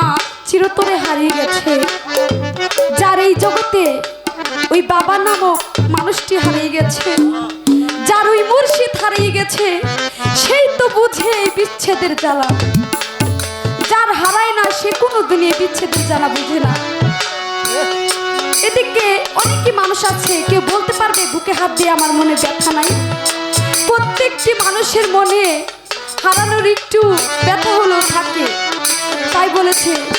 মা চিরতরে হারিয়ে গেছে। যার এই জগতে ওই বাবা নামক মানুষটি হারিয়ে গেছে, যার ওই মুর্শিদ হারিয়ে গেছে, সেই তো বুঝে এই বিচ্ছেদের জ্বালা। যার হারায় না, সে কোনো দুনিয়া বিচ্ছেদের জ্বালা বুঝে না। এদিকে অনেকই মানুষ আছে, কেউ বলতে পারবে, বুকে হাত দিয়ে আমার মনে ব্যথা নাই। প্রত্যেকটি মানুষের মনে হারানোর একটু ব্যথা আছে